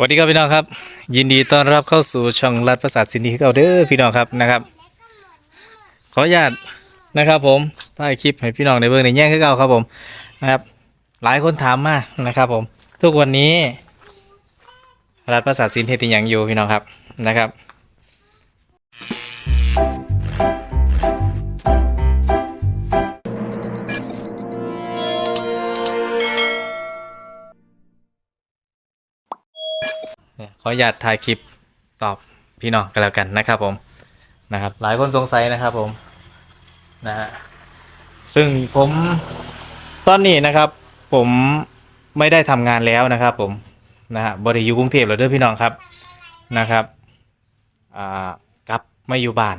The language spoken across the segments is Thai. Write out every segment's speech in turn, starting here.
สวัสดีครับพี่น้องครับ ยินดีต้อนรับเข้าสู่ช่องรัฐประสาทสินดีเก่าเด้อพี่น้องครับนะครับ ขออนุญาตนะครับผมถ่ายคลิปให้พี่น้องในเบื้องในแย่งขึ้นเก่าครับผมนะครับ หลายคนถามมานะครับ ผม ทุกวันนี้รัฐประสาทสินเทติยังอยู่พี่น้องครับนะครับ ออนุญาตถ่ายคลิปตอบพี่น้องกันแล้วกันนะครับผมนะครับ หลายคนสงสัยนะครับผมนะฮะซึ่งผมตอนนี้นะครับผมไม่ได้ทำงานแล้วนะครับผมนะฮะบริยูกรุงเทพแล้วเด้อพี่น้องครับนะครับอ่ากลับมาอยู่บ้าน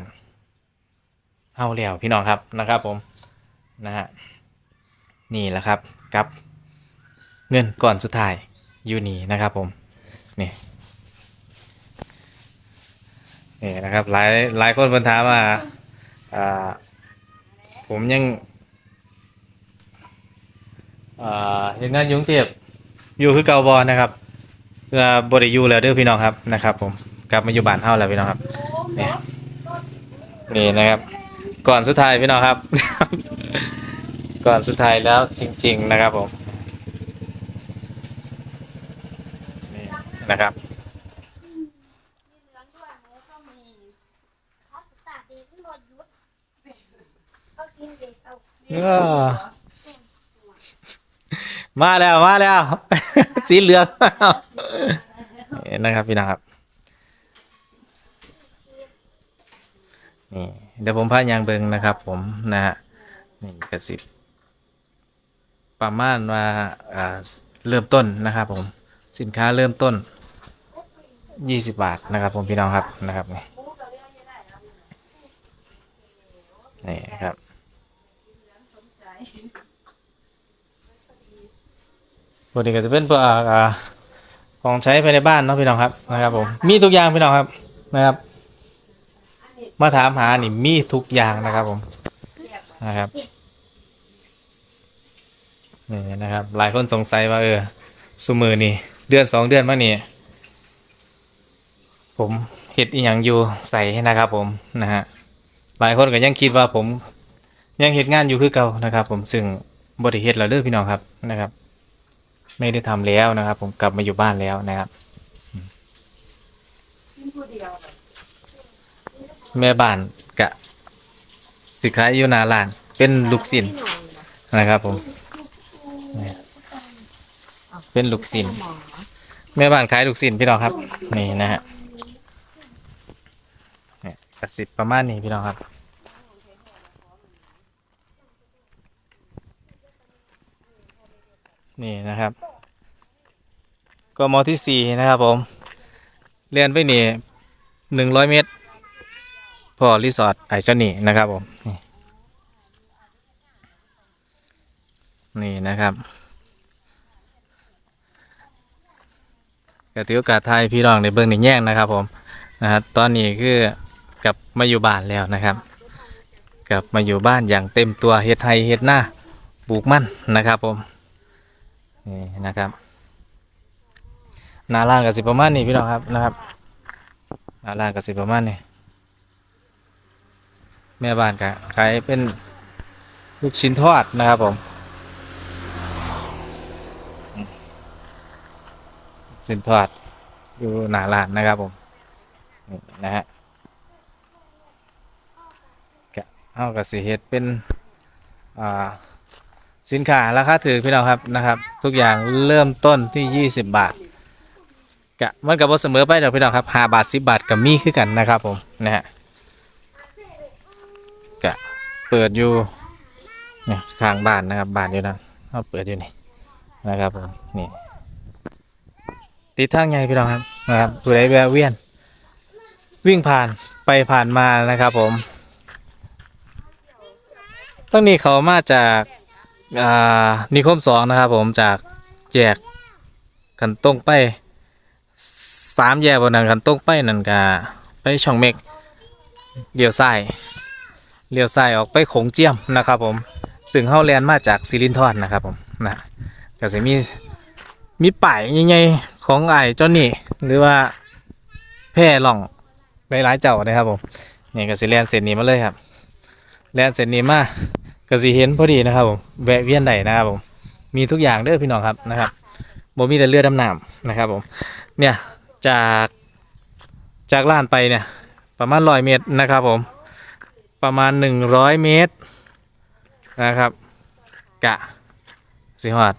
เฮาแล้วพี่น้องครับนะครับผมนะฮะนี่แหละครับกับเงินก่อนสุดท้ายอยู่นี่นะครับผมนี่ นี่นะครับ หลายหลายคนเพิ่นถามว่าอ่า ผมยังอ่าเฮ็ดงานอยุ่กรุงเทพอยู่คือเก่าบอนะครับเพื่อบริยูแล้วเด้อพี่น้องครับนะครับ ผมกลับมาอยู่บ้านเฮาแล้วพี่น้องครับนี่นี่นะครับ ก่อนสุดท้ายพี่น้องครับ ก่อนสุดท้ายแล้วจริง ๆ นะครับผมนี่นะครับ เหลืองด้วยแล้วก็มีเขาสตาร์ทดีขึ้นรถยุดเขากินเด็กเอา ก็ มาแล้วมาแล้ว สีเหลืองนะครับพี่นะครับนี่เดี๋ยวผมพายางเบิงนะครับ ผมนะฮะนี่กระสิบประมาณว่าเริ่มต้นนะครับ ผมสินค้าเริ่มต้น20บาทนะครับ ผมพี่น้องครับนะครับนี่นี่ครับ ปกติก็จะเป็นพวกอ่าของใช้ภายในบ้านเนาะพี่น้องครับนะครับผมมีทุกอย่างพี่น้องครับนะครับ มาถามหานี่มีทุกอย่างนะครับผมนะครับนี่นะครับ หลายคนสงสัยว่าเออสุมือนี่ เดือนสองเดือนมานี่ผมเห็ดอีหยังอยู่ใส่นะครับ ผมนะฮะหลายคนก็ยังคิดว่าผมยังเห็ดงานอยู่คือเก่านะครับ ผมซึ่งบริเฮ็ดแล้วเด้อพี่น้องครับนะครับ ไม่ได้ทำแล้วนะครับ ผมกลับมาอยู่บ้านแล้วนะครับ แม่บ้านกะสิขายอยู่หนาลาน เป็นลูกศิลนะครับผมเนี่ยเป็นลูกศิลแม่บ้านขายลูกศิลพี่น้องครับ นี่นะฮะเนี่ยกระสิบประมาณนี้พี่น้องครับนี่นะครับ กมที่สี่นะครับผมเรียนไปนี่หนึ่งร้อยเมตร พอรีสอร์ทไอเจ้านี่นะครับผมนี่นะครับก็ถือโอกาสไทยพี่น้องในเบื้องในแย่งนะครับผมนะครับตอนนี้คือกลับมาอยู่บ้านแล้วนะครับ กลับมาอยู่บ้านอย่างเต็มตัวเฮ็ดไทยเฮ็ดหน้าปลูกมั่นนะครับผมนี่นะครับ หนาล่างกับสิประมาณนี้พี่น้องครับนะครับหนาล่างกับสิประมาณนี้แม่บ้านก็ขายเป็นลูกชิ้นทอดนะครับผมลูกชิ้นทอดอยู่หนาร้านนะครับผมนี่นะฮะก็เอากับสิเฮ็ดเป็นอ่าสินค้าราคาถือพี่น้องครับนะครับ ทุกอย่างเริ่มต้นที่ 20 บาท กะมันกับบ่เสมอไปเดี๋ยวพี่น้องครับ5บาท10บาทกับมีคือกันนะครับผมนะฮะกะเปิดอยู่เนี่ยขางบ้านนะครับบ้านอยู่นั่นเขาเปิดอยู่นี่นะครับผมนี่ติดทางใหญ่พี่น้องครับนะครับผู้ใดแวะเวียน วิ่งผ่านไปผ่านมานะครับผมต้องนี้เขามาจากอ่านิคมสองนะครับผมจากแยกกันตรงไป สามแยกบนนั้นกันตรงไปนั่นกะไปช่องเมกเลี้ยวซ้ายเลี้ยวซ้ายออกไปโขงเจียมนะครับผมซึ่งเฮาแลนมาจากซิลินทอนนะครับผมนะก็จะมีมีป้ายใหญ่ๆของไอ้เจ้านี่หรือว่าแพร่หล่องหลายๆเจ้านะครับผมนี่ก็สิแลนเส้นนี้มาเลยครับแลนเส้นนี้มาก็สิเห็นพอดีนะครับผมแวะเวียนใดนะครับผมมีทุกอย่างเด้อพี่น้องครับนะครับบ่มีแต่เรือดำน้ำนะครับผม เนี่ยจากจากล้านไปเนี่ยประมาณร้อยเมตรนะครับผมประมาณ 100 เมตรนะครับกะสิฮอด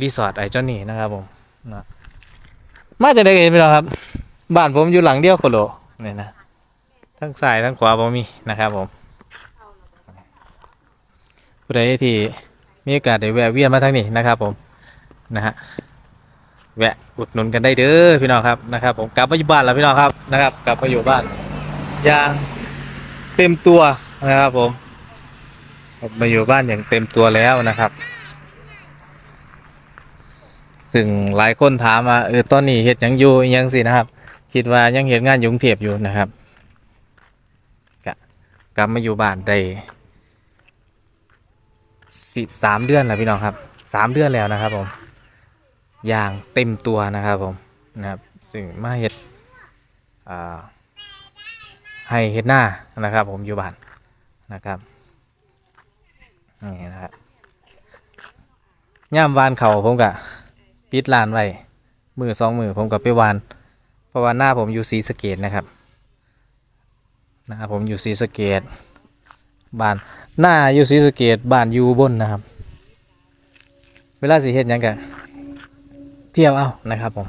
รีสอร์ทไอเจ้านี่นะครับผมนะมาจากไหนกันพี่น้องครับ บ้านผมอยู่หลังเดียวโคโลเนี่ยนะทั้งซ้ายทั้งขวาผมมีนะครับผมผู้ใดที่มีโอกาสได้แวะเวียนมาทางนี้นะครับผมนะฮะ แวะอุดหนุนกันได้เด้อพี่น้องครับนะครับ ผมกลับมาอยู่บ้านแล้วพี่น้องครับนะครับ กลับมาอยู่บ้านอย่างเต็มตัวนะครับผมมาอยู่บ้านอย่างเต็มตัวแล้วนะครับ ซึ่งหลายคนถามว่าเออตอนนี้เฮ็ดยังอยู่อิหยังสินะครับ คิดว่ายังเฮ็ดงานยุงเทพอยู่นะครับกกลับมาอยู่บ้านได้สิสามเดือนแล้วพี่น้องครับสามเดือนแล้วนะครับผม อย่างเต็มตัวนะครับผมนะครับซึ่งมาเฮ็ดให้เฮ็ดหน้านะครับ ผมอยู่บ้านนะครับนี่นะครับย่ามวานเขาผมกะปิดร้านไว้มือสองมือผมกับไปวาน เพราะว่าหน้าผมอยู่สีสเกตนะครับหน้าผมอยู่สีสเกตบ้านหน้าอยู่สีสเกตบ้านอยู่บนนะครับ เวลาสิเฮ็ดยังกะ เที่ยวเอานะครับผม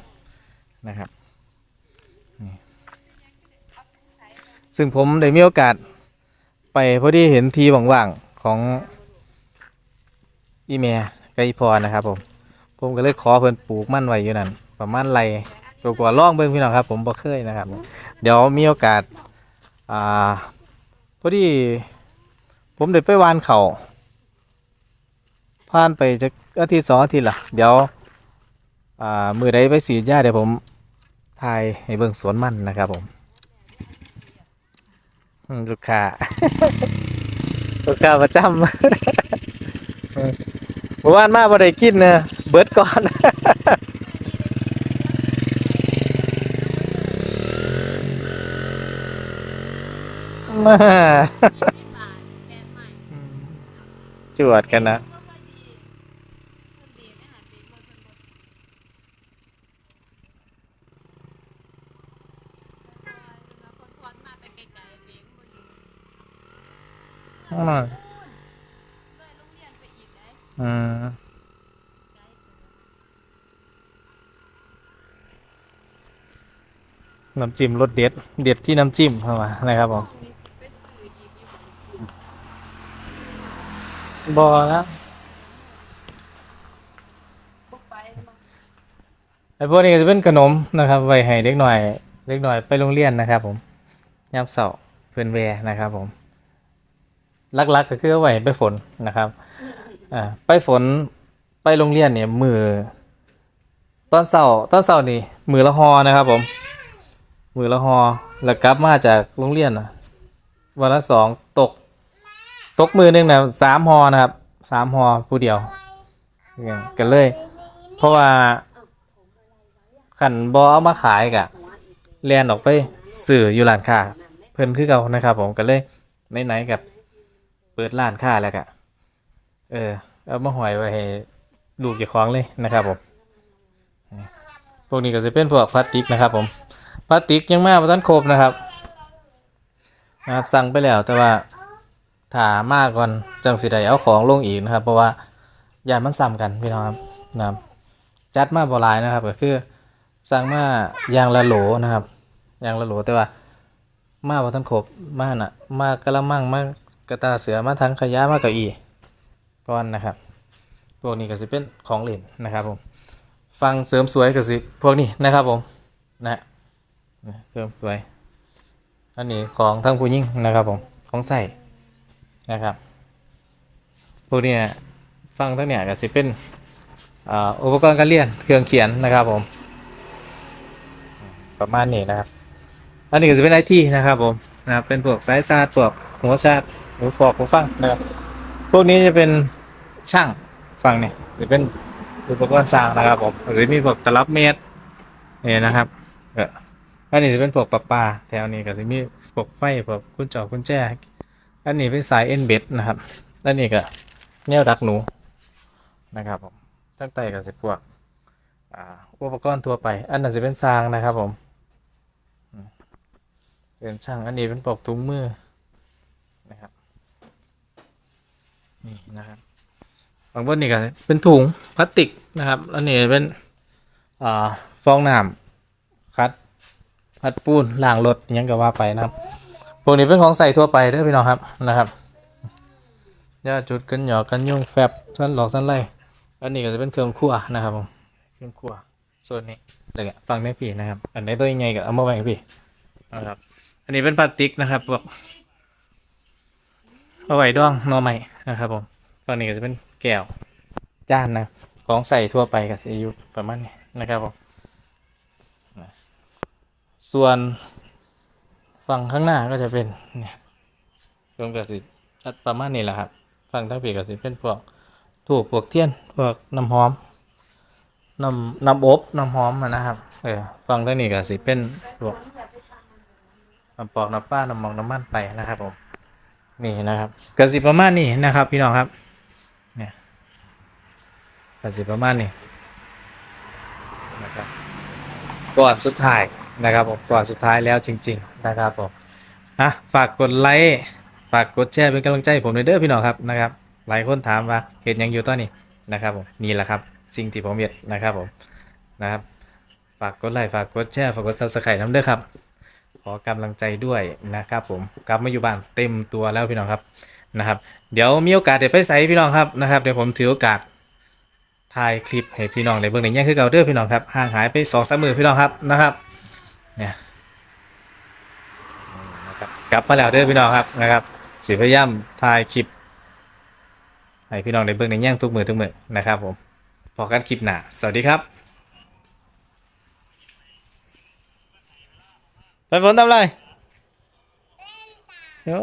นะครับซึ่งผมได้มีโอกาสไปพอดีเห็นทีว่างๆของอีเมียกับอีพอนะครับผมผมก็เลยขอเพิ่นปลูกมั่นไว้อยู่นั่นประมาณไรกว่าล่องเบิ่งพี่น้องครับ ผมบ่เคยนะครับ เดี๋ยวมีโอกาสอ่าพอดีผมได้ไปวานเขาผ่านไปจะอาทิตย์สองอาทิตย์ละเดี๋ยว มือใดไปสีดยาเดี๋ยวผมถ่ายให้เบิ่งสวนมันนะครับผมอืมลูกค้าลูกค้าประจำเมื่อวานมาบ่ได้กินนะเบิดก่อนมาจวดกันนะ อืมอืมน้ำจิ้มรสเด็ด เด็ดที่น้ำจิ้มเข้ามานะครับผมบอแล้วไอ้พวกนี้จะเป็นขนมนะครับไว้ให้เด็กหน่อยเด็กหน่อยไปโรงเรียนนะครับผมยามเสาร์เพื่อนแวนะครับผม ลักๆก็คือเอาไว้ไปฝนนะครับอ่าไปฝนไปโรงเรียนเนี่ยมือตอนเสาร์ตอนเสาร์นี่มือละหอนะครับผม มือละหอแล้วกลับมาจากโรงเรียนนะวันละสองตก ตกมือหนึงนะสามหอนะครับสามหอผู้เดียวกันเลย เพราะว่าขันบอเอามาขายกะเรียนออกไปสื่ออยู่ร้านค้าเพิ่นคือเก่านะครับผมก็เลยไหนๆกับ เปิดร้านค้าแล้วกะเออ เอามาหอยไว้ให้ลูกเจ้าของเลยนะครับผมพวกนี้ก็จะเป็นพวกพลาสติกนะครับ ผมพลาสติกยังมาบ่ทันครบนะครับ นะครับ สั่งไปแล้วแต่ว่าถามากก่อนจังสิได้เอาของลงอีกนะครับ เพราะว่ายานมันซ้ำกันพี่น้องครับนะครับจัดมาบ่หลายนะครับ ก็คือสั่งมายางละโหลนะครับยางละโหลแต่ว่ามาบ่ทันครบมาน่ะมากระมังมาก กระตาเสือมาทั้งขยะมาเก้าอี้ก้อนนะครับ พวกนี้ก็จะเป็นของเล่นนะครับผมฟังเสริมสวยก็สิพวกนี้นะครับผมนะเสริมสวยอันนี้ของทั้งผู้หญิงนะครับผมของใส่นะครับพวกนี้ฟังทั้งเนี้ยก็สิเป็นอ,อุปกรณ์การเรียนเครื่องเขียนนะครับผม ประมาณนี้นะครับ อันนี้ก็จะเป็นไอทีนะครับผมนะครับเป็นพวกสายชาร์จพวกหัวชาร์จ หูฟอกหูฟังนะครับพวกนี้จะเป็นช่างฟังเนี่ยหรือเป็นอุปกรณ์สร้างนะครับผมก็จะมีพวกตลับเมตรนี่ยนะครับเอออันนี้จะเป็นพวกปลาปลาแถวนี้ก็จะมีพวกไฟพวกกุญจอกุญแจอันนี้เป็นสายเอ็นเบ็ดนะครับอันนี้ก็แนวดักหนูนะครับผมตั้งแต่ก็จะพวกอ่าอุปกรณ์ทั่วไป อันนั้นจะเป็นสร้างนะครับผมอืมเป็นช่างอันนี้เป็นปลอกถุงมือนะครับ นี่นะครับบางบนนี่ก็เป็นถุงพลาสติกนะครับ แล้วนี่เป็นอ่าฟองน้ำคัดพัดปูนล้างรถอิหยังก็ว่าไปนะครับพวกนี้เป็นของใส่ทั่วไปเด้อพี่น้องครับนะครับยาจุดกันหยอกกันยุ่งแฟบท่านหลอกท่านไล่อันนี้ก็จะเป็นเครื่องครัวนะครับผมเครื่องครัวส่วนนี้เลยฟังได้พี่นะครับ อันไหนตัวยังไงก็เอามาไว้ให้พี่นะครับ อันนี้เป็นพลาสติกนะครับพวก เอาไว้ดองนอใหม่นะครับผมฝั่งนี้ก็จะเป็นแก้วจานนะของใส่ทั่วไปกับอายุประมาณนี้นะครับผมส่วนฝั่งข้างหน้าก็จะเป็นเนี่ยรวมกับสิประมาณนี้แหละครับฝั่งทั้งปีก็จะเป็นพวกถูกพวกเทียนพวกน้ำหอมน้ำน้ำอบน้ำหอมนะครับเออฝั่งทั้งนี้ก็สิเป็นพวกน้ำปอกน้ำป้าน้ำมองน้ำมันไปนะครับผม นี่นะครับก็สิประมาณนี้นะครับ พี่น้องครับแปดสิบประมาณนี้นะครับก่อนสุดท้ายนะครับผมก่อนสุดท้ายแล้วจริง ๆ นะครับผมอะฝากกดไลค์ฝากกดแชร์เป็นกำลังใจให้ผมด้วยเด้อพี่น้องครับนะครับ หลายคนถามว่าเห็นยังอยู่ตอนนี้นะครับผมนี่แหละครับสิ่งที่ผมเห็นนะครับผมนะครับ ฝากกดไลค์ฝากกดแชร์ฝากกดซับสไครต์น้ำเด้อครับ ขอกำลังใจด้วยนะครับผมกลับมาอยู่บ้านเต็มตัวแล้วพี่น้องครับนะครับ เดี๋ยวมีโอกาสเดี๋ยวไปใส่พี่น้องครับนะครับเดี๋ยวผมถือโอกาสถ่ายคลิปให้พี่น้องในเบื้องในแย่งคือเก่าเด้อพี่น้องครับห่างหายไปสองสามมือพี่น้องครับนะครับเนี่ยนะครับกลับมาแล้วเด้อพี่น้องครับนะครับสิพยายามถ่ายคลิปให้พี่น้องในเบื้องในแย่งทุกมือทุกมือนะครับผมพอกันคลิปหน้าสวัสดีครับ ไปฝนทำอะไรโอ้